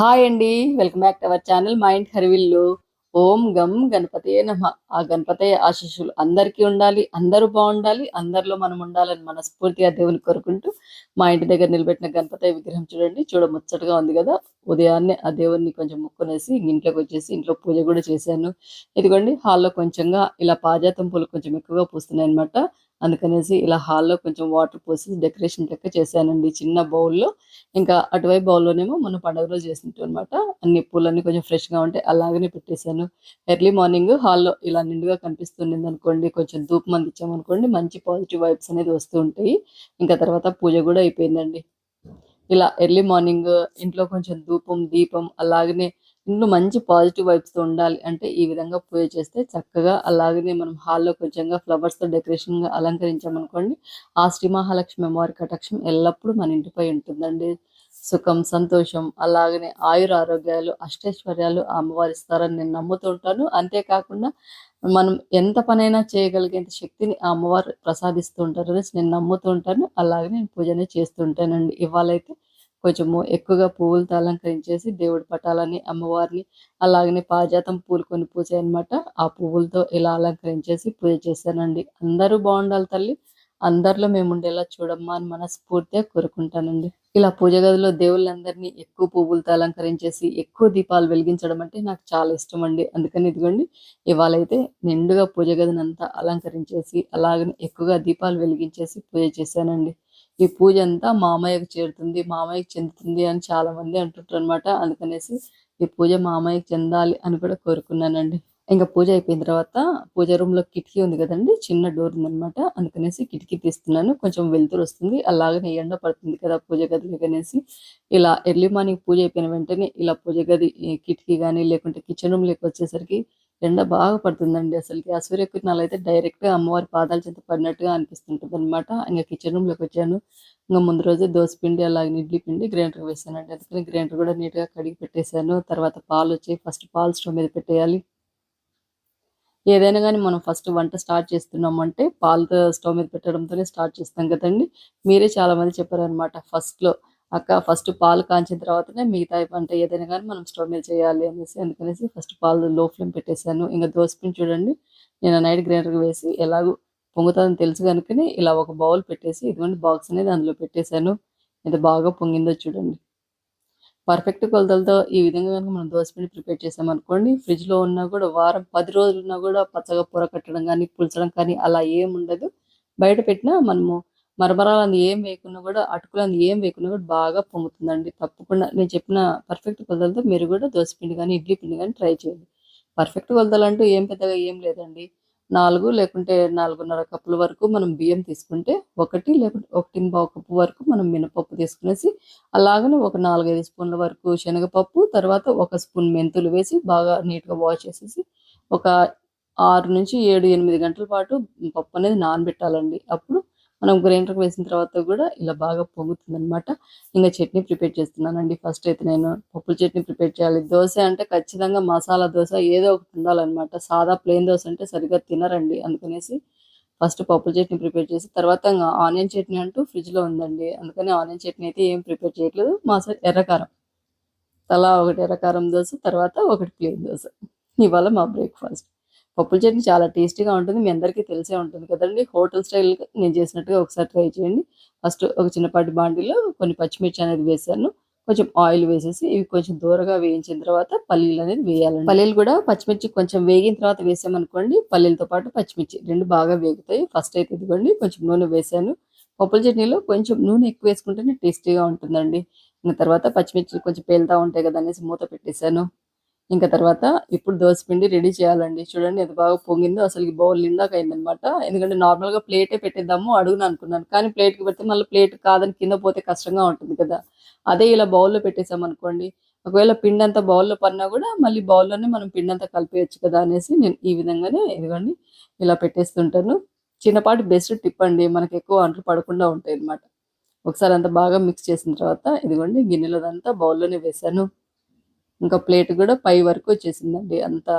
Hi అండి. Welcome back to our channel mind Harivillu. ఓం గం గణపతే నమ. ఆ గణపతి ఆశీస్సులు అందరికీ ఉండాలి అందరూ బాగుండాలి అందరిలో మనం ఉండాలని మనస్ఫూర్తిగా దేవుని కోరుకుంటూ మా ఇంటి దగ్గర నిలబెట్టిన గణపతి విగ్రహం చూడండి. చూడ ముచ్చటగా ఉంది కదా. ఉదయాన్నే ఆ దేవుడిని కొంచెం ముక్కునేసి ఇంట్లోకి వచ్చేసి ఇంట్లో పూజ కూడా చేశాను. ఇదిగోండి హాల్లో కొంచెంగా ఇలా పాజాతం పూలు కొంచెం ఎక్కువగా పూస్తున్నాయి అనమాట అందుకనేసి ఇలా హాల్లో కొంచెం వాటర్ పోసి డెకరేషన్ లెక్క చేశానండి చిన్న బౌల్లో. ఇంకా అటువైపు బౌల్లోనేమో మన పండుగ రోజు చేసినట్టు అనమాట అన్ని పూలన్నీ కొంచెం ఫ్రెష్గా ఉంటాయి అలాగనే పెట్టేశాను. ఎర్లీ మార్నింగ్ హాల్లో ఇలా నిండుగా కనిపిస్తుండింది అనుకోండి కొంచెం ధూపం అందించామనుకోండి మంచి పాజిటివ్ వైబ్స్ అనేది వస్తూ ఉంటాయి. ఇంకా తర్వాత పూజ కూడా అయిపోయిందండి. ఇలా ఎర్లీ మార్నింగ్ ఇంట్లో కొంచెం ధూపం దీపం అలాగనే ఇంట్లో మంచి పాజిటివ్ వైబ్స్తో ఉండాలి అంటే ఈ విధంగా పూజ చేస్తే చక్కగా అలాగనే మనం హాల్లో కొంచెంగా ఫ్లవర్స్తో అలంకరించామనుకోండి ఆ శ్రీ మహాలక్ష్మి అమ్మవారి కటాక్షం ఎల్లప్పుడూ మన ఇంటిపై ఉంటుందండి. సుఖం సంతోషం అలాగనే ఆయుర ఆరోగ్యాలు అష్టైశ్వర్యాలు అమ్మవారి అమ్మవారు ఇస్తారని నేను నమ్ముతూ ఉంటాను. అంతేకాకుండా మనం ఎంత పనైనా చేయగలిగేంత శక్తిని ఆ అమ్మవారు ప్రసాదిస్తూ ఉంటారు అనేసి నేను నమ్ముతూ ఉంటాను. అలాగే నేను పూజనే చేస్తుంటానండి ఇవాళైతే కొంచెము ఎక్కువగా పువ్వులతో అలంకరించేసి దేవుడి పటాలని అమ్మవారిని అలాగనే పాజాతం పూలు కొన్ని పూసాయనమాట ఆ పువ్వులతో ఇలా అలంకరించేసి పూజ చేశానండి. అందరూ బాగుండాలి తల్లి. అందరిలో మేము ఉండేలా చూడమ్మా అని మనస్ఫూర్తిగా కోరుకుంటానండి. ఇలా పూజ గదిలో దేవుళ్ళందరినీ ఎక్కువ పువ్వులతో అలంకరించేసి ఎక్కువ దీపాలు వెలిగించడం అంటే నాకు చాలా ఇష్టం అండి అందుకని ఇదిగోండి ఇవాళ అయితే నిండుగా పూజ గదిని అంతా అలంకరించేసి అలాగనే ఎక్కువగా దీపాలు వెలిగించేసి పూజ చేశానండి. ఈ పూజ అంతా మామయ్యకు చేరుతుంది మామయ్యకి చెందుతుంది అని చాలా మంది అంటుంటారు అనమాట అందుకనేసి ఈ పూజ మామయ్యకు చెందాలి అని కూడా కోరుకున్నానండి. ఇంకా పూజ అయిపోయిన తర్వాత పూజ రూమ్లో కిటికీ ఉంది కదండి చిన్న డోర్ ఉందన్నమాట. అందుకనేసి కిటికీ తీస్తున్నాను. కొంచెం వెలుతురు వస్తుంది అలాగనే ఎండ పడుతుంది కదా పూజ గదిలో కనేసి ఇలా ఎర్లీ మార్నింగ్ పూజ అయిపోయిన వెంటనే ఇలా పూజ గది కిటికీ కానీ లేకుంటే కిచెన్ రూమ్లోకి వచ్చేసరికి ఎండ బాగా పడుతుందండి అసలుకి. ఆ సూర్యకిరణాలు అయితే డైరెక్ట్గా అమ్మవారి పాదాల చెంత పడినట్టుగా అనిపిస్తుంటుంది అనమాట ఇంకా కిచెన్ రూమ్లోకి వచ్చాను. ఇంకా ముందు రోజే దోశ పిండి అలాగే ఇడ్లీ పిండి గ్రైండర్ వేసానండి. అందుకని గ్రైండర్ కూడా నీట్గా కడిగి పెట్టేశాను. తర్వాత పాలు వచ్చి ఫస్ట్ పాలు స్టవ్ మీద పెట్టేయాలి. ఏదైనా కానీ మనం ఫస్ట్ వంట స్టార్ట్ చేస్తున్నామంటే పాలతో స్టవ్ మీద పెట్టడంతోనే స్టార్ట్ చేస్తాం కదండి. మీరే చాలా మంది చెప్పారనమాట ఫస్ట్లో అక్క ఫస్ట్ పాలు కాంచిన తర్వాతనే మిగతా పంట ఏదైనా కానీ మనం స్టవ్ మీద చేయాలి అనేసి అందుకనేసి ఫస్ట్ పాలు లో ఫ్లేమ్ పెట్టేశాను. ఇంకా దోశ చూడండి. నేను నైట్ గ్రైండర్ వేసి ఎలాగో పొంగుతుందని తెలుసు కనుకనే ఇలా ఒక బౌల్ పెట్టేసి ఇటువంటి బాక్స్ అనేది అందులో పెట్టేశాను. ఎంత బాగా పొంగిందో చూడండి. పర్ఫెక్ట్ కొలతలతో ఈ విధంగా కనుక మనం దోసపిండి ప్రిపేర్ చేసామనుకోండి ఫ్రిడ్జ్లో ఉన్నా కూడా వారం పది రోజులు ఉన్నా కూడా పచ్చగా పొర కట్టడం కానీ పుల్చడం కానీ అలా ఏముండదు. ఉండదు బయట పెట్టినా మనము మరమరాలు ఏం వేయకున్నా కూడా అటుకులు ఏం వేయకున్నా కూడా బాగా పొంగుతుందండి. తప్పకుండా నేను చెప్పిన పర్ఫెక్ట్ కొలతలతో మీరు కూడా దోసపిండి కానీ ఇడ్లీ పిండి కానీ ట్రై చేయండి. పర్ఫెక్ట్ కొలతలు ఏం పెద్దగా ఏం లేదండి. నాలుగు లేకుంటే నాలుగున్నర కప్పుల వరకు మనం బియ్యం తీసుకుంటే ఒకటి లేకుంటే ఒకటి పావు కప్పు వరకు మనం మినపప్పు తీసుకునేసి అలాగనే ఒక నాలుగైదు స్పూన్ల వరకు శనగపప్పు తర్వాత ఒక స్పూన్ మెంతులు వేసి బాగా నీట్గా వాష్ చేసేసి ఒక ఆరు నుంచి ఏడు ఎనిమిది గంటల పాటు పప్పు అనేది నానబెట్టాలండి. అప్పుడు మనం గ్రైండర్కి వేసిన తర్వాత కూడా ఇలా బాగా పొంగుతుంది అనమాట ఇంకా చట్నీ ప్రిపేర్ చేస్తున్నానండి. ఫస్ట్ అయితే నేను పప్పుల చట్నీ ప్రిపేర్ చేయాలి. దోశ అంటే ఖచ్చితంగా మసాలా దోశ ఏదో ఒకటి ఉండాలన్నమాట సాదా ప్లెయిన్ దోశ అంటే సరిగ్గా తినరండి అందుకనేసి ఫస్ట్ పప్పుల చట్నీ ప్రిపేర్ చేసి తర్వాత ఇంకా ఆనియన్ చట్నీ అంటూ ఫ్రిడ్జ్లో ఉందండి. అందుకని ఆనియన్ చట్నీ అయితే ఏం ప్రిపేర్ చేయట్లేదు. మా సైడ్ ఎర్రకారం. తలా ఒకటి ఎర్రకారం దోశ తర్వాత ఒకటి ప్లెయిన్ దోశ. ఇవాళ మా బ్రేక్ఫాస్ట్. పప్పుల చట్నీ చాలా టేస్టీగా ఉంటుంది. మీ అందరికీ తెలిసే ఉంటుంది కదండి. హోటల్ స్టైల్ నేను చేసినట్టుగా ఒకసారి ట్రై చేయండి. ఫస్ట్ ఒక చిన్నపాటి బాండీలో కొన్ని పచ్చిమిర్చి అనేది వేసాను. కొంచెం ఆయిల్ వేసేసి ఇవి కొంచెం దూరగా వేయించిన తర్వాత పల్లీలు అనేది వేయాలండి. పల్లీలు కూడా పచ్చిమిర్చి కొంచెం వేగిన తర్వాత వేసామనుకోండి పల్లీలతో పాటు పచ్చిమిర్చి రెండు బాగా వేగుతాయి. ఫస్ట్ అయితే ఇదిగోండి కొంచెం నూనె వేసాను. పప్పుల చట్నీలో కొంచెం నూనె ఎక్కువ వేసుకుంటేనే టేస్టీగా ఉంటుందండి. ఇంకా తర్వాత పచ్చిమిర్చి కొంచెం పేలుతా ఉంటాయి కదా అనేసి మూత పెట్టేశాను. ఇంకా తర్వాత ఇప్పుడు దోశపిండి రెడీ చేయాలండి. చూడండి ఎంత బాగా పొంగిందో అసలు ఈ బౌల్ నిందాక అయిందనమాట ఎందుకంటే నార్మల్గా ప్లేటే పెట్టేద్దాము అడుగును అనుకున్నాను. కానీ ప్లేట్కి పెడితే మళ్ళీ ప్లేట్ కాదని కింద పోతే కష్టంగా ఉంటుంది కదా. అదే ఇలా బౌల్లో పెట్టేసాం అనుకోండి ఒకవేళ పిండి అంతా బౌల్లో పడినా కూడా మళ్ళీ బౌల్లోనే మనం పిండి అంతా కలిపేయచ్చు కదా అనేసి నేను ఈ విధంగానే ఇదిగోండి ఇలా పెట్టేస్తుంటాను. చిన్నపాటి బెస్ట్ టిప్ అండి. మనకి ఎక్కువ అంట్లు పడకుండా ఉంటాయి అనమాట ఒకసారి అంతా బాగా మిక్స్ చేసిన తర్వాత ఇదిగోండి గిన్నెలదంతా బౌల్లోనే వేసాను ఇంకా ప్లేట్ కూడా పై వరకు వచ్చేసిందండి. అంతా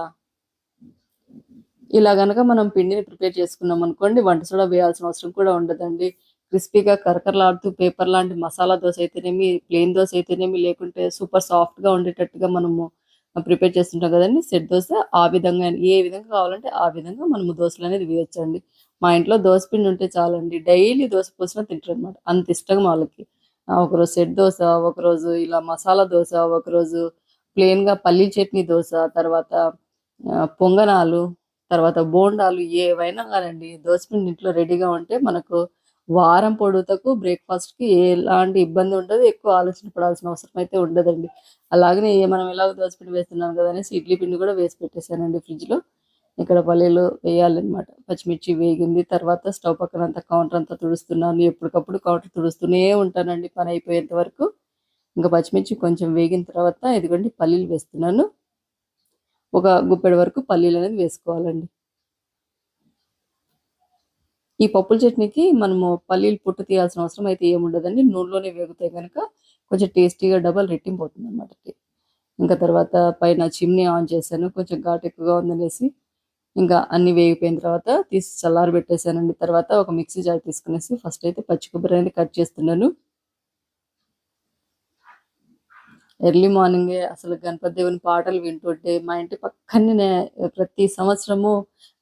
ఇలా గనక మనం పిండిని ప్రిపేర్ చేసుకున్నాం అనుకోండి వంట సోడా వేయాల్సిన అవసరం కూడా ఉండదండి. క్రిస్పీగా కరకరలాడుతూ పేపర్ లాంటి మసాలా దోశ అయితేనేమి ప్లెయిన్ దోస అయితేనేమి లేకుంటే సూపర్ సాఫ్ట్గా ఉండేటట్టుగా మనము ప్రిపేర్ చేస్తుంటాం కదండి. సెట్ దోశ ఆ విధంగా ఏ విధంగా కావాలంటే ఆ విధంగా మనము దోశలు అనేది వేయొచ్చండి. మా ఇంట్లో దోశ పిండి ఉంటే చాలండి. డైలీ దోశ పోసినా తింటారు అనమాట అంత ఇష్టం వాళ్ళకి. ఒకరోజు సెట్ దోశ ఒకరోజు ఇలా మసాలా దోశ ఒకరోజు ప్లెయిన్గా పల్లీ చట్నీ దోశ తర్వాత పొంగనాలు తర్వాత బోండాలు ఏవైనా కానండి. దోసపిండి ఇంట్లో రెడీగా ఉంటే మనకు వారం పొడుగుతకు బ్రేక్ఫాస్ట్కి ఎలాంటి ఇబ్బంది ఉండదు. ఎక్కువ ఆలోచన పడాల్సిన అవసరం అయితే ఉండదండి. అలాగనే మనం ఎలాగో దోసపిండి వేస్తున్నాం కదా అనేసి ఇడ్లీ పిండి కూడా వేసి పెట్టేశానండి ఫ్రిడ్జ్లో. ఇక్కడ పల్లీలు వేయాలన్నమాట. పచ్చిమిర్చి వేగింది తర్వాత స్టవ్ పక్కన అంతా కౌంటర్ అంతా తుడుస్తున్నాను. ఎప్పటికప్పుడు కౌంటర్ తుడుస్తూనే ఉంటానండి. పని అయిపోయేంత వరకు ఇంకా పచ్చిమిర్చి కొంచెం వేగిన తర్వాత ఇదిగోండి పల్లీలు వేస్తున్నాను. ఒక గుప్పెడు వరకు పల్లీలు అనేది వేసుకోవాలండి. ఈ పప్పుల చట్నీకి మనము పల్లీలు పుట్టు తీయాల్సిన అవసరం అయితే ఏముండదండి నూనెలోనే వేగుతాయి కనుక కొంచెం టేస్టీగా డబల్ రెట్టింపు అవుతుంది అనమాట ఇంకా తర్వాత పైన చిమ్నీ ఆన్ చేశాను. కొంచెం ఘాటు ఎక్కువగా ఉందనేసి ఇంకా అన్ని వేగిపోయిన తర్వాత తీసి చల్లారి పెట్టేశానండి తర్వాత ఒక మిక్సీ జార్ తీసుకునేసి ఫస్ట్ అయితే పచ్చి కొబ్బరి అనేది కట్ చేస్తున్నాను. ఎర్లీ మార్నింగే అసలు గణపతి దేవుని పాటలు వింటుంటే మా ఇంటి పక్కనే ప్రతి సంవత్సరము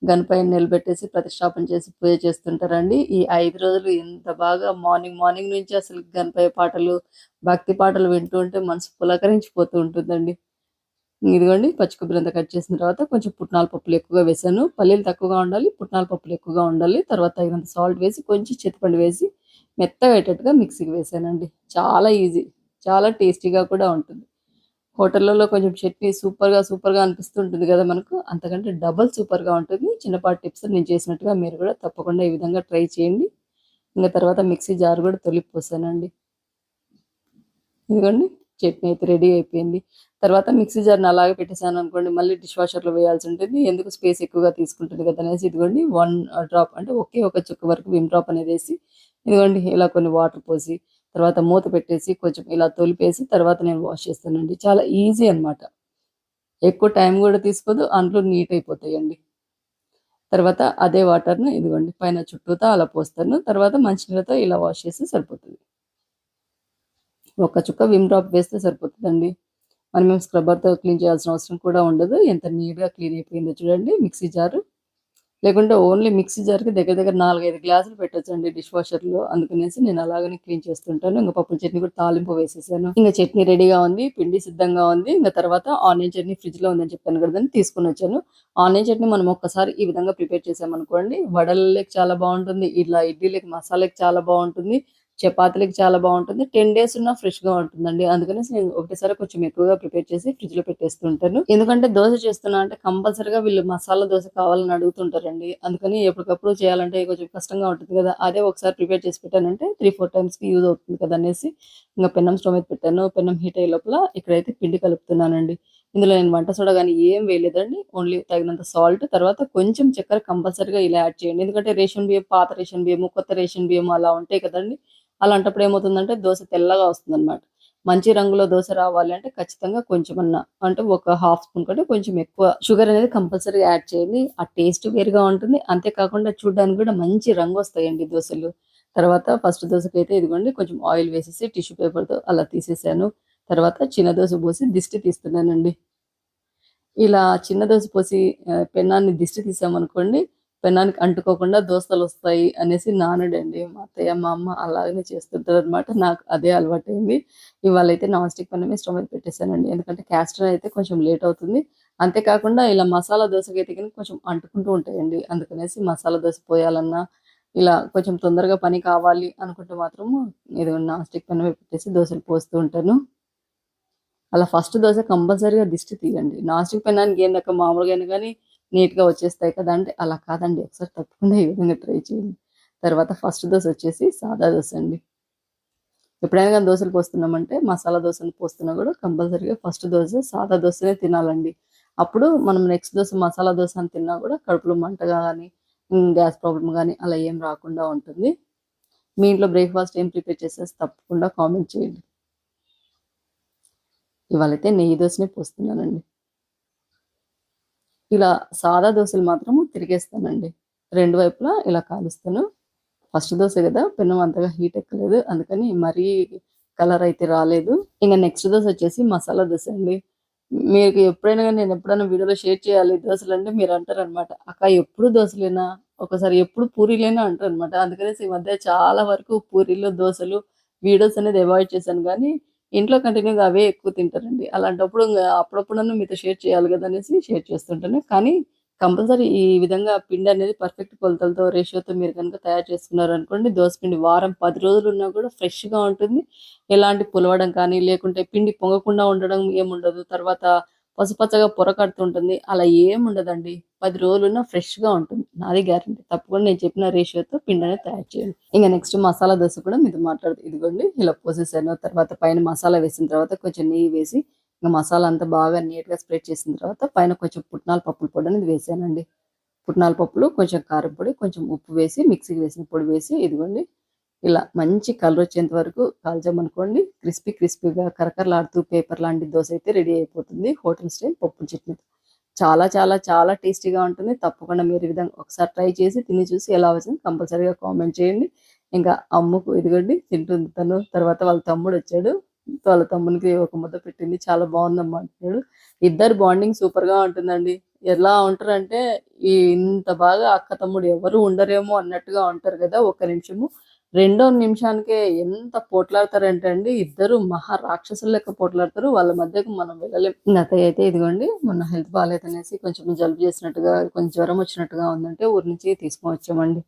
గణపతిని నిలబెట్టేసి ప్రతిష్టాపన చేసి పూజ చేస్తుంటారండి. ఈ ఐదు రోజులు ఇంత బాగా మార్నింగ్ మార్నింగ్ నుంచి అసలు గణపతి పాటలు భక్తి పాటలు వింటూ ఉంటే మనసు పులకరించిపోతూ ఉంటుందండి. ఇదిగోండి పచ్చి కొబ్బరి అంతా కట్ చేసిన తర్వాత కొంచెం పుట్నాల పప్పులు ఎక్కువగా వేసాను. పల్లీలు తక్కువగా ఉండాలి పుట్నాల పప్పులు ఎక్కువగా ఉండాలి. తర్వాత తగినంత సాల్ట్ వేసి కొంచెం చిత్తపండు వేసి మెత్తగా అయ్యేటట్టుగా మిక్సీకి వేసానండి. చాలా ఈజీ. చాలా టేస్టీగా కూడా ఉంటుంది. హోటళ్ళలో కొంచెం చట్నీ సూపర్గా సూపర్గా అనిపిస్తుంటుంది కదా మనకు. అంతకంటే డబల్ సూపర్గా ఉంటుంది. చిన్నపాటి టిప్స్ నేను చేసినట్టుగా మీరు కూడా తప్పకుండా ఈ విధంగా ట్రై చేయండి. ఇంకా తర్వాత మిక్సీ జార్ కూడా తొలిపోసానండి. ఇదిగోండి చట్నీ అయితే రెడీ అయిపోయింది. తర్వాత మిక్సీ జార్ని అలాగే పెట్టేసాను అనుకోండి మళ్ళీ డిష్ వాషర్లో వేయాల్సి ఉంటుంది. ఎందుకు స్పేస్ ఎక్కువగా తీసుకుంటుంది కదా అనేసి ఇదిగోండి వన్ డ్రాప్ అంటే ఒకే ఒక చుక్క వరకు విమ్ డ్రాప్ అనేది వేసి ఇదిగోండి ఇలా కొన్ని వాటర్ పోసి తర్వాత మూత పెట్టేసి కొంచెం ఇలా తొలిపేసి తర్వాత నేను వాష్ చేస్తానండి. చాలా ఈజీ అన్నమాట. ఎక్కువ టైం కూడా తీసుకోదు అందులో నీట్ అయిపోతాయండి. తర్వాత అదే వాటర్ను ఇదిగోండి పైన చుట్టూతో అలా పోస్తాను. తర్వాత మంచినీళ్ళతో ఇలా వాష్ చేస్తే సరిపోతుంది. ఒక చుక్క విమ్ డ్రాప్ వేస్తే సరిపోతుందండి. మనం మేము స్క్రబ్బర్తో క్లీన్ చేయాల్సిన అవసరం కూడా ఉండదు. ఎంత నీట్గా క్లీన్ అయిపోయిందో చూడండి. Mixie jar. లేకుంటే ఓన్లీ మిక్సీ జార్కి దగ్గర దగ్గర నాలుగైదు గ్లాసులు పెట్టొచ్చండి డిష్ వాషర్లో అందుకనేసి నేను అలాగనే క్లీన్ చేస్తుంటాను. ఇంకా పప్పుల చట్నీ కూడా తాలింపు వేసేసాను. ఇంకా చట్నీ రెడీగా ఉంది పిండి సిద్ధంగా ఉంది. ఇంకా తర్వాత ఆనియన్ చట్నీ ఫ్రిడ్జ్లో ఉందని చెప్పాను కదా తీసుకుని వచ్చాను. ఆనియన్ చట్నీ మనం ఒక్కసారి ఈ విధంగా ప్రిపేర్ చేసామనుకోండి వడలకి చాలా బాగుంటుంది ఇలా ఇడ్లీలకి మసాలాకి చాలా బాగుంటుంది. చపాతీలకి చాలా బాగుంటుంది. టెన్ డేస్ ఉన్నా ఫ్రెష్గా ఉంటుందండి. అందుకనేసి నేను ఒకటేసారి కొంచెం ఎక్కువగా ప్రిపేర్ చేసి ఫ్రిడ్జ్లో పెట్టేస్తుంటాను. ఎందుకంటే దోశ చేస్తున్నా అంటే కంపల్సరీగా వీళ్ళు మసాలా దోశ కావాలని అడుగుతుంటారండి. అందుకని ఎప్పటికప్పుడు చేయాలంటే కొంచెం కష్టంగా ఉంటుంది కదా. అదే ఒకసారి ప్రిపేర్ చేసి పెట్టానంటే త్రీ ఫోర్ టైమ్స్కి యూజ్ అవుతుంది కదా అనేసి ఇంకా పెన్నం స్టవ్ మీద పెట్టాను. పెన్నం హీట్ అయ్యే లోపల ఇక్కడైతే పిండి కలుపుతున్నానండి. ఇందులో నేను వంట సోడా కానీ ఏం వేయలేదండి. ఓన్లీ తగినంత సాల్ట్ తర్వాత కొంచెం చక్కెర కంపల్సరీగా ఇలా యాడ్ చేయండి. ఎందుకంటే రేషన్ బియ్యం పాత రేషన్ బియ్యము కొత్త రేషన్ బియ్యము అలా ఉంటాయి కదండి. అలాంటప్పుడు ఏమవుతుందంటే దోశ తెల్లగా వస్తుందన్నమాట. మంచి రంగులో దోశ రావాలి అంటే ఖచ్చితంగా కొంచెం అంటే ఒక హాఫ్ స్పూన్ కంటే కొంచెం ఎక్కువ. షుగర్ అనేది కంపల్సరీ యాడ్ చేయండి. ఆ టేస్ట్ వేరుగా ఉంటుంది. అంతేకాకుండా చూడడానికి కూడా మంచి రంగు వస్తాయండి దోశలు. తర్వాత ఫస్ట్ దోశకి అయితే ఇదిగోండి కొంచెం ఆయిల్ వేసేసి టిష్యూ పేపర్తో అలా తీసేసాను. తర్వాత చిన్న దోశ పోసి దిష్టి తీస్తున్నానండి. ఇలా చిన్న దోశ పోసి పెన్నాన్ని దిష్టి తీసామనుకోండి పెనానికి అంటుకోకుండా దోసలు వస్తాయి అనేసి నానుడండి. మా అత్తయ్య మా అమ్మ అలాగనే చేస్తుంటారు అనమాట నాకు అదే అలవాటైంది. ఇవాళ అయితే నాన్ స్టిక్ పెన్నమే స్టవ్ మీద పెట్టేశానండి. ఎందుకంటే క్యాస్టర్ అయితే కొంచెం లేట్ అవుతుంది. అంతేకాకుండా ఇలా మసాలా దోశకి అయితే కానీ కొంచెం అంటుకుంటూ ఉంటాయండి. అందుకనేసి మసాలా దోశ పోయాలన్నా ఇలా కొంచెం తొందరగా పని కావాలి అనుకుంటే మాత్రము ఇది నాన్ స్టిక్ పెన్నమే పెట్టేసి దోశలు పోస్తూ ఉంటాను. అలా ఫస్ట్ దోశ కంపల్సరీగా దిష్టి తీయండి. నాన్ స్టిక్ పెన్నానికి ఏందక్క మామూలుగా అయినా కానీ నీట్గా వచ్చేస్తాయి కదా అంటే అలా కాదండి. ఒకసారి తప్పకుండా ఈ విధంగా ట్రై చేయండి. తర్వాత ఫస్ట్ దోశ వచ్చేసి సాదా దోశ అండి. ఎప్పుడైనా కానీ దోశలు పోస్తున్నామంటే మసాలా దోశలు పోస్తున్నా కూడా కంపల్సరీగా ఫస్ట్ దోశ సాదా దోశనే తినాలండి. అప్పుడు మనం నెక్స్ట్ దోశ మసాలా దోశ అని తిన్నా కూడా కడుపులో మంటగా కానీ గ్యాస్ ప్రాబ్లం కానీ అలా ఏం రాకుండా ఉంటుంది. మీ ఇంట్లో బ్రేక్ఫాస్ట్ ఏం ప్రిపేర్ చేసేసి తప్పకుండా కామెంట్ చేయండి. ఇవాళైతే నెయ్యి దోశనే పోస్తున్నానండి. ఇలా సాదా దోశలు మాత్రము తిరిగేస్తానండి. రెండు వైపులా ఇలా కాలుస్తాను. ఫస్ట్ దోశ కదా పెనం అంతగా హీట్ ఎక్కలేదు. అందుకని మరీ కలర్ అయితే రాలేదు. ఇంకా నెక్స్ట్ దోశ వచ్చేసి మసాలా దోశ అండి. మీకు ఎప్పుడైనా కానీ నేను ఎప్పుడైనా వీడియోలో షేర్ చేయాలి దోశలు అంటే మీరు అంటారు అనమాట అక్క ఎప్పుడు దోశలేనా? ఒకసారి ఎప్పుడు పూరీలేనా అంటారు అనమాట అందుకనేసి ఈ మధ్య చాలా వరకు పూరీలు దోశలు వీడియోస్ అనేది అవాయిడ్ చేశాను. కానీ ఇంట్లో కంటిన్యూగా అవే ఎక్కువ తింటారండి. అలాంటప్పుడు ఇంకా అప్పుడప్పుడన్నా మీతో షేర్ చేయాలి కదా అనేసి షేర్ చేస్తుంటాను. కానీ కంపల్సరీ ఈ విధంగా పిండి అనేది పర్ఫెక్ట్ కొలతలతో రేషియోతో మీరు కనుక తయారు చేసుకున్నారు అనుకోండి దోశ పిండి వారం పది రోజులు ఉన్నా కూడా ఫ్రెష్గా ఉంటుంది. ఎలాంటి పులవడం కానీ లేకుంటే పిండి పొంగకుండా ఉండడం ఏముండదు. తర్వాత పసుపచ్చగా పొరకడుతుంటుంది అలా ఏముండదండి. పది రోజులున్న ఫ్రెష్గా ఉంటుంది. నాది గ్యారంటీ. తప్పకుండా నేను చెప్పిన రేషియోతో పిండి అనేది తయారు చేయండి. ఇంకా నెక్స్ట్ మసాలా దోశ కూడా మీతో మాట్లాడుతుంది ఇదిగోండి ఇలా పోసేసాను తర్వాత పైన మసాలా వేసిన తర్వాత కొంచెం నెయ్యి వేసి ఇంకా మసాలా అంతా బాగా నీట్గా స్ప్రెడ్ చేసిన తర్వాత పైన కొంచెం పుట్నాల పప్పుల పొడి అనేది వేసానండి. పుట్నాల పప్పులు కొంచెం కారం పొడి కొంచెం ఉప్పు వేసి మిక్సీకి వేసిన పొడి వేసి ఇదిగోండి ఇలా మంచి కలర్ వచ్చేంత వరకు కాల్చామనుకోండి క్రిస్పీ క్రిస్పీగా కరకరలాడుతూ పేపర్ లాంటి దోశ అయితే రెడీ అయిపోతుంది. హోటల్ స్టైల్ పప్పు చట్నీ చాలా చాలా చాలా టేస్టీగా ఉంటుంది. తప్పకుండా మీరు ఈ విధంగా ఒకసారి ట్రై చేసి తిని చూసి ఎలా వచ్చింది కంపల్సరీగా కామెంట్ చేయండి. ఇంకా అమ్ముకు ఇదిగోండి తింటుంది తను. తర్వాత వాళ్ళ తమ్ముడు వచ్చాడు. వాళ్ళ తమ్మునికి ఒక ముద్ద పెట్టింది. చాలా బాగుందమ్మా అంటున్నాడు. ఇద్దరు బాండింగ్ సూపర్గా ఉంటుందండి. ఎలా ఉంటారంటే ఈ ఇంత బాగా అక్క తమ్ముడు ఎవరు ఉండరేమో అన్నట్టుగా ఉంటారు కదా ఒక నిమిషము. రెండో నిమిషానికే ఎంత పోట్లాడతారంటే అండి ఇద్దరు మహా రాక్షసులు లెక్క పోట్లాడతారు. వాళ్ళ మధ్యకు మనం వెళ్ళలేం. అతయ్య అయితే ఇదిగోండి మొన్న హెల్త్ బాగాలేదనేసి కొంచెం జలుబు చేసినట్టుగా కొంచెం జ్వరం వచ్చినట్టుగా ఉందంటే ఊరి నుంచి తీసుకొని వచ్చామండి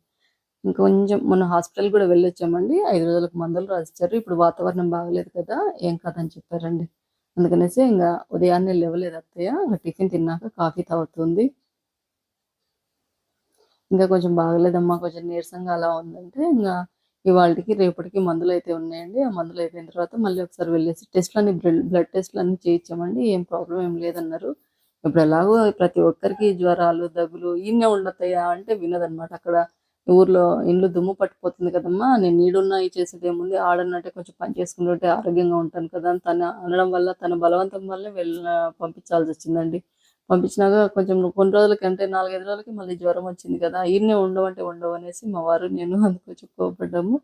ఇంకొంచెం మొన్న హాస్పిటల్ కూడా వెళ్ళొచ్చామండి. ఐదు రోజులకు మందులు రాసిచ్చారు. ఇప్పుడు వాతావరణం బాగలేదు కదా ఏం కాదని చెప్పారండి. అందుకనేసి ఇంకా ఉదయాన్నే లేవలేదు అత్తయ్య. ఇంకా టిఫిన్ తిన్నాక కాఫీ తాగుతుంది. ఇంకా కొంచెం బాగలేదమ్మా కొంచెం నీరసంగా అలా ఉందంటే ఇంకా ఇవాళకి రేపటికి మందులు అయితే ఉన్నాయండి. ఆ మందులు అయిపోయిన తర్వాత మళ్ళీ ఒకసారి వెళ్ళేసి టెస్ట్లన్నీ బ్లడ్ టెస్ట్లు అన్ని చేయించామండి. ఏం ప్రాబ్లం ఏం లేదన్నారు. ఇప్పుడు ఎలాగో ప్రతి ఒక్కరికి జ్వరాలు దగ్గులు ఈయనే ఉండతాయా అంటే వినదనమాట. అక్కడ ఊర్లో ఇండ్లు దుమ్ము పట్టిపోతుంది కదమ్మా. నేను నీడున్నా చేసేది ఏముంది? ఆడనంటే కొంచెం పని చేసుకుంటుంటే ఆరోగ్యంగా ఉంటాను కదా అని తన అనడం వల్ల తన బలవంతం వల్ల వెళ్ళ పంపించాల్సి వచ్చిందండి. పంపించినాక కొంచెం కొన్ని రోజులకి అంటే నాలుగైదు రోజులకి మళ్ళీ జ్వరం వచ్చింది కదా ఈయనే ఉండవంటే ఉండవు అనేసి మా వారు నేను అందుకు చెప్పుకోబడ్డాము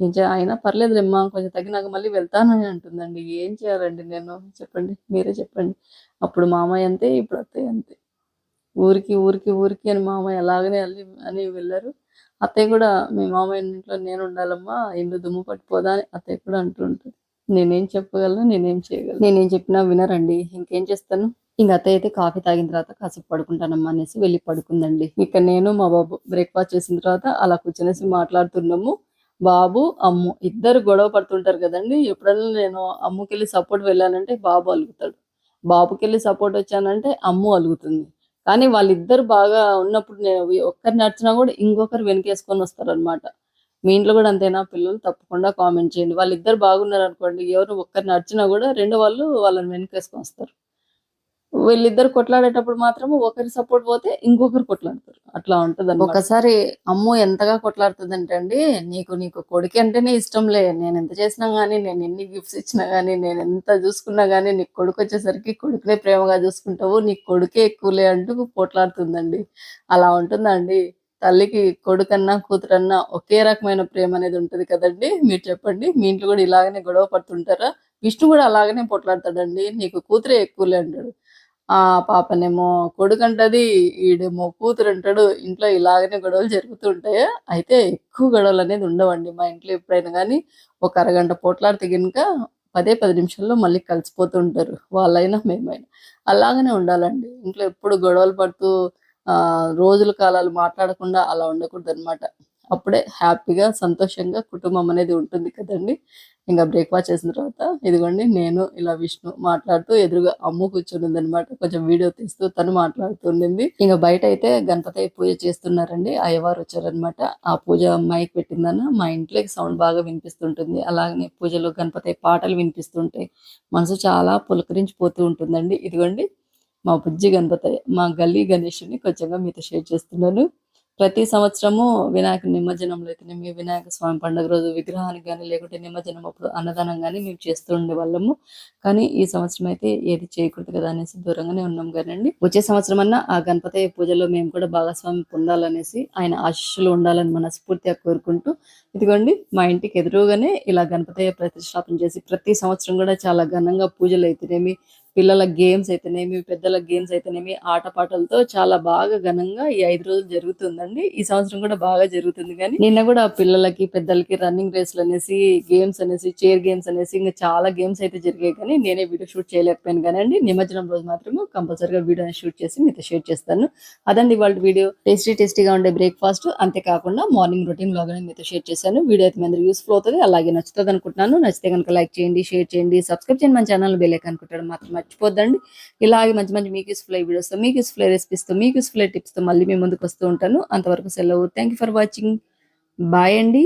ఇంకా ఏం చేయ అయినా పర్లేదులేమ్మా కొంచెం తగ్గినాక మళ్ళీ వెళ్తానని అంటుందండి. ఏం చేయాలండి నేను? చెప్పండి మీరే చెప్పండి. అప్పుడు మామయ్య అంతే ఇప్పుడు అత్తయ్య అంతే. ఊరికి ఊరికి ఊరికి అని మామయ్య అలాగనే వెళ్ళి అని వెళ్ళారు. అత్తయ్య కూడా మీ మామయ్య ఇంట్లో నేను ఉండాలమ్మా ఇల్లు దుమ్ము పట్టిపోదా అని అత్తయ్య కూడా అంటూ ఉంటుంది నేనేం చెప్పగలను నేనేం చేయగలను? నేనేం చెప్పినా వినరండి. ఇంకేం చేస్తాను? ఇంకా అత్తయ్య అయితే కాఫీ తాగిన తర్వాత కాసేపు పడుకుంటానమ్మా అనేసి వెళ్ళి పడుకుందండి. ఇక నేను మా బాబు బ్రేక్ఫాస్ట్ చేసిన తర్వాత అలా కూర్చొనేసి మాట్లాడుతున్నాము. బాబు అమ్ము ఇద్దరు గొడవ పడుతుంటారు కదండి. ఎప్పుడైనా నేను అమ్ముకెళ్ళి సపోర్ట్ వెళ్ళానంటే బాబు అలుగుతాడు. బాబుకెళ్ళి సపోర్ట్ వచ్చానంటే అమ్ము అలుగుతుంది. కానీ వాళ్ళిద్దరు బాగా ఉన్నప్పుడు నేను ఒక్కరిని నడిచినా కూడా ఇంకొకరు వెనకేసుకొని వస్తారనమాట మీ ఇంట్లో కూడా అంతేనా? పిల్లలు తప్పకుండా కామెంట్ చేయండి. వాళ్ళిద్దరు బాగున్నారు అనుకోండి ఎవరు ఒక్కరిని నడిచినా కూడా రెండు వాళ్ళు వాళ్ళని వెనకేసుకొని వస్తారు. వీళ్ళిద్దరు కొట్లాడేటప్పుడు మాత్రం ఒకరి సపోర్ట్ పోతే ఇంకొకరు కొట్లాడతారు. అట్లా ఉంటది ఒకసారి అమ్ము ఎంతగా కొట్లాడుతుందంటే అండి నీకు నీకు కొడుకు అంటేనే ఇష్టంలే నేను ఎంత చేసినా గానీ నేను ఎన్ని గిఫ్ట్స్ ఇచ్చినా గానీ నేను ఎంత చూసుకున్నా గానీ నీకు కొడుకు వచ్చేసరికి కొడుకునే ప్రేమగా చూసుకుంటావు నీకు కొడుకే ఎక్కువలే అంటూ పోట్లాడుతుందండి అలా ఉంటుందండి తల్లికి కొడుకన్నా కూతురన్నా ఒకే రకమైన ప్రేమ అనేది ఉంటుంది కదండి. మీరు చెప్పండి మీ ఇంట్లో కూడా ఇలాగనే గొడవ పడుతుంటారా? విష్ణు కూడా అలాగనే పొట్లాడతాడండి నీకు కూతురే ఎక్కువలే అంటాడు. ఆ పాపనేమో కొడుకంటది ఈడేమో కూతురు అంటాడు ఇంట్లో ఇలాగనే గొడవలు జరుగుతూ ఉంటాయా. అయితే ఎక్కువ గొడవలు అనేది ఉండవండి మా ఇంట్లో ఎప్పుడైనా కానీ ఒక అరగంట పోట్లాడితే కనుక పదే పది నిమిషాల్లో మళ్ళీ కలిసిపోతూ ఉంటారు. వాళ్ళైనా మేమైనా. అలాగనే ఉండాలండి. ఇంట్లో ఎప్పుడు గొడవలు పడుతూ రోజుల కాలాలు మాట్లాడకుండా అలా ఉండకూడదు అనమాట అప్పుడే హ్యాపీగా సంతోషంగా కుటుంబం అనేది ఉంటుంది కదండి. ఇంకా బ్రేక్ఫాస్ట్ చేసిన తర్వాత ఇదిగోండి నేను ఇలా విష్ణు మాట్లాడుతూ ఎదురుగా అమ్ము కూర్చొని అనమాట కొంచెం వీడియో తీస్తూ తను మాట్లాడుతుండింది ఇంకా బయట అయితే గణపతి పూజ చేస్తున్నారండి. అయ్యవారు వచ్చారనమాట ఆ పూజ మైక్ పెట్టిందన్న మా ఇంట్లోకి సౌండ్ బాగా వినిపిస్తుంటుంది. అలాగే పూజలో గణపతి పాటలు వినిపిస్తుంటాయి మనసు చాలా పులకరించిపోతూ ఉంటుందండి. ఇదిగోండి మా బుజ్జి గణపతి మా గల్లీ గణేషుని కొంచెంగా మీతో షేర్ చేస్తున్నాను. ప్రతి సంవత్సరము వినాయక నిమజ్జనంలో అయితేనేమి వినాయక స్వామి పండుగ రోజు విగ్రహానికి కానీ లేకుంటే నిమజ్జనం అప్పుడు అన్నదానం కానీ మేము చేస్తూ ఉండేవాళ్ళము కానీ ఈ సంవత్సరం అయితే ఏది చేయకూడదు కదా అనేసి దూరంగానే ఉన్నాం కానండి. వచ్చే సంవత్సరం అన్నా ఆ గణపతి పూజలో మేము కూడా భాగస్వామి పొందాలనేసి ఆయన ఆశీస్సులు ఉండాలని మనస్ఫూర్తిగా కోరుకుంటూ ఇదిగోండి మా ఇంటికి ఎదురుగానే ఇలా గణపతి ప్రతిష్టాపన చేసి ప్రతి సంవత్సరం కూడా చాలా ఘనంగా పూజలు అయితేనేమి పిల్లల గేమ్స్ అయితేనేమి పెద్దల గేమ్స్ అయితేనేమి ఆటపాటలతో చాలా బాగా ఘనంగా ఈ ఐదు రోజులు జరుగుతుందండి. ఈ సంవత్సరం కూడా బాగా జరుగుతుంది కానీ నిన్న కూడా పిల్లలకి పెద్దలకి రన్నింగ్ రేస్లు అనేసి గేమ్స్ అనేసి చైర్ గేమ్స్ అనేసి ఇంకా చాలా గేమ్స్ అయితే జరిగాయి కానీ నేనే వీడియో షూట్ చేయలేకపోయాను కానీ నిమజ్జనం రోజు మాత్రం కంపల్సరీగా వీడియో షూట్ చేసి మీతో షేర్ చేస్తాను. అదండి వాళ్ళ వీడియో. టేస్టీ టేస్టీగా ఉండే బ్రేక్ఫాస్ట్. అంతేకాకుండా మార్నింగ్ రొటీన్ లాగానే మీతో షేర్ చేశాను. వీడియో అయితే మీ అందరూ యూస్ఫుల్ అవుతుంది. అలాగే నచ్చుతుంది అనుకుంటున్నాను నచ్చితే కనుక లైక్ చేయండి షేర్ చేయండి సబ్స్క్రైబ్ చేయండి. మన ఛానల్ బెల్లైక్ అనుకుంటాడు మాత్రం మర్చిపోద్దండి. ఇలాగే మంచి మంచి మీకు యూస్ఫుల్ అయ్యే వీడియోస్తో మీకు యూస్ఫుల్ రెసిపీస్తో మీకు యూస్ఫుల్ టిప్స్తో మళ్ళీ మేము ముందుకు వస్తూ ఉంటాను. అంతవరకు సెలవు. Thank you for watching bye అండి.